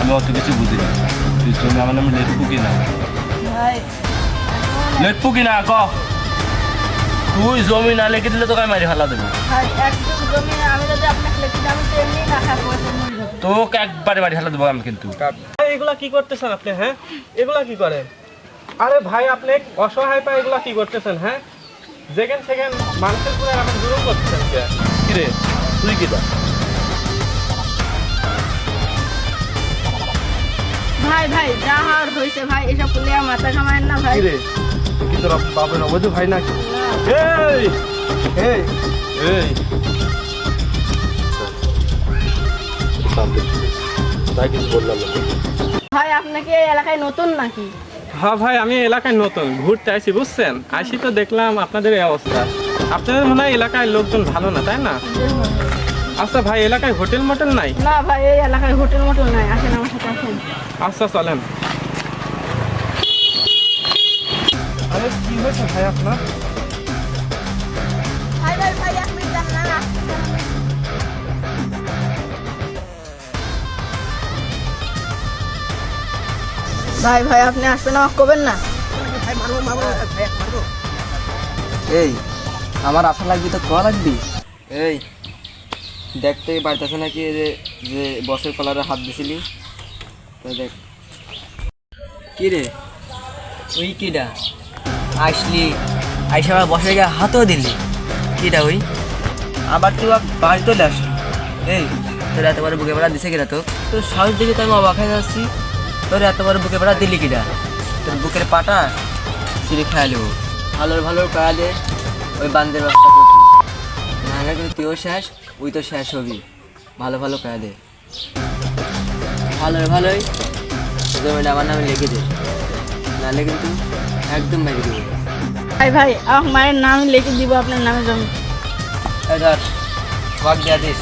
আমি অত কিছু বুঝি না তুই তুমি আমার নামে লেট পুকি না। লেট পুকি না ক? তুই জমি না লিখে দিলে তোকে মারি ফেলা দেবো। তোকে একবারে মারি ফেলা দেবো আমি কিন্তু। এগুলা কি করতেছেন আপনি হ্যাঁ? এগুলা কি করেন? আরে ভাই আপনি অসহায় পায় এগুলা কি করতেছেন হ্যাঁ? যেখান সেখান মানুষের পরে আপনি জুলুম করতেছেন কি রে? তুই কি দা ভাই ভাই যা হয়েছে ভাই এসব করলে মাথা ঘামায় না ভাই। কিরে? কি তোর বাপের অবৈধ ভাই নাকি? এই! এই। এই! তাই কিছু বললাম ভাই আপনাকে এই এলাকায় নতুন নাকি? হ্যাঁ ভাই আমি এলাকায় নতুন ঘুরতে আসি বুঝছেন? আসি তো দেখলাম আপনাদের এই অবস্থা। আপনাদের মনে হয় এলাকায় লোকজন ভালো না তাই না? আচ্ছা ভাই এলাকায় হোটেল মোটেল নাই? না ভাই এই এলাকায় হোটেল মোটেল নাই আসেন আমার সাথে আসেন। আচ্ছা চলেন। আরে কি হয়েছে ভাই আপনার? ভাই ভাই আপনি আসবেন আমাকে কবেন না। এই আমার আশা লাগবি তো কোয়া লাগবি? এই দেখতে পারতেছে নাকি যে যে বসের কলারে হাত দিছিলি? তো দেখ। কি রে? ওই কিডা? আসলি আইসা আবার বসে গিয়ে হাতও দিলি। কিডা ওই আবার তুই আবার বাড়ি চলে আসলি। এই তোর এত বড় বুকে বেড়া দিছে কিনা তো তোর সাহস দেখে তো আমি অবাক হয়ে যাচ্ছি। তোর এত বড় বুকে বেড়া দিলি কিডা? তোর বুকের পাটা সিঁড়ি খেয়ালো ভালো ভালো দে ওই বান্দের ব্যবস্থা করবি। নাহলে কিন্তু তুইও শেষ ওই তো শেষ হবি। ভালো ভালো দে ভালোই ভালোই জমিটা আমার নামে লিখে দে। নাহলে কিন্তু একদম মেরে দেবো। ভাই ভাই আমার মায়ের নাম লিখে দিব আপনার নামে জমি। ধর ওয়াক দিয়া দিস।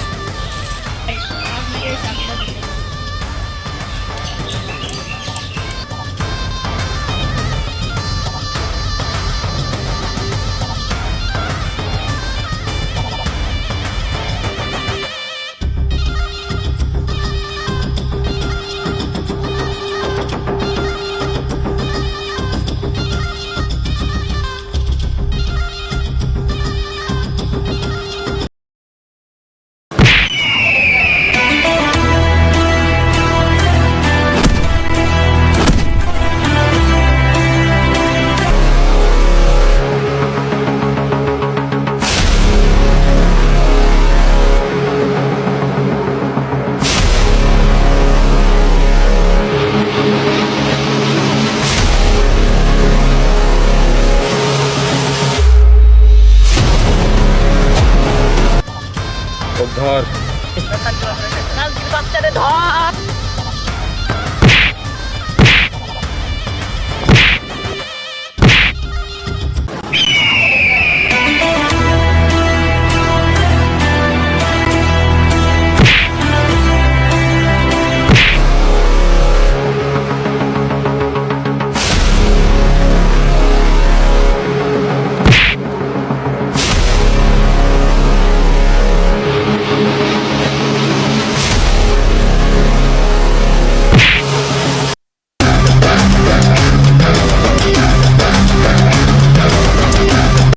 বাচ্চারে ধর